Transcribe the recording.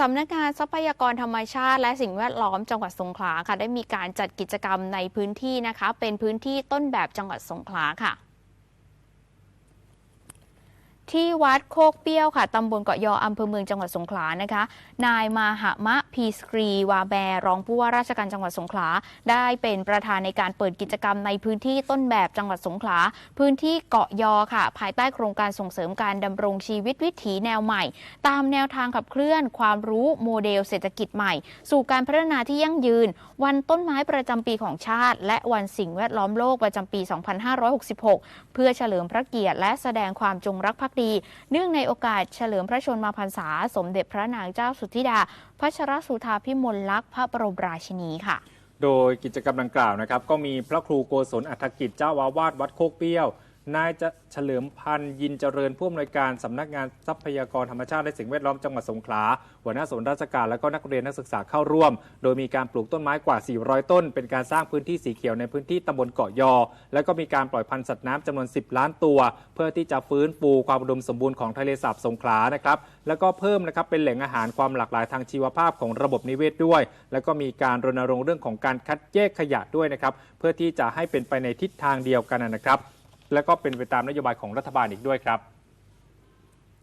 สำนักงานทรัพยากรธรรมชาติ และสิ่งแวดล้อมจังหวัดสงขลาค่ะ ได้มีการจัดกิจกรรมในพื้นที่นะคะ เป็นพื้นที่ต้นแบบจังหวัดสงขลาค่ะ ที่วัดโคกเปี้ยวค่ะ ตำบลเกาะยออำเภอเมืองจังหวัดสงขลานะคะ นายมาหมะพีสกรีวาแบรองผู้ว่าราชการจังหวัดสงขลา ได้เป็นประธานในการเปิดกิจกรรมในพื้นที่ต้นแบบจังหวัดสงขลา พื้นที่เกาะยอค่ะ ภายใต้โครงการส่งเสริมการดำรงชีวิตวิถีแนวใหม่ ตามแนวทางขับเคลื่อน ความรู้โมเดลเศรษฐกิจใหม่ สู่การพัฒนาที่ยั่งยืน วันต้นไม้ประจำปีของชาติ และวันสิ่งแวดล้อมโลกประจำปี 2566 เพื่อเฉลิมพระเกียรติและแสดงความจงรักภักดีเนื่องในโอกาสเฉลิมพระชนมพรรษา สมเด็จพระนางเจ้าสุธิดา พัชรสุธาพิมลลักษณ์พระบรมราชินีค่ะ โดยกิจกรรมดังกล่าวนะครับ ก็มีพระครูโกศลอัฐกิจเจ้าวาวาสวัดโคกเปี้ยว นายจะเฉลิมพันธ์ยินเจริญผู้อำนวยการสำนักงานทรัพยากรธรรมชาติและสิ่งแวดล้อมจังหวัดสงขลาหัวหน้าส่วนราชการและก็นักเรียนนักศึกษาเข้าร่วม โดยมีการปลูกต้นไม้กว่า 400 ต้น เป็นการสร้างพื้นที่สีเขียวในพื้นที่ตำบลเกาะยอ แล้วก็มีการปล่อยพันธุ์สัตว์น้ำจำนวน 10 ล้านตัว เพื่อที่จะฟื้นฟูความอุดมสมบูรณ์ของทะเลสาบสงขลานะครับแล้วก็เพิ่มนะครับเป็นแหล่งอาหารความหลากหลายทางชีวภาพของระบบนิเวศด้วย แล้วก็มีการรณรงค์เรื่องของการคัดแยกขยะด้วยนะครับเพื่อที่จะให้เป็นไปในทิศทางเดียวกันนะครับ และก็เป็นไปตามนโยบายของรัฐบาลอีกด้วยครับ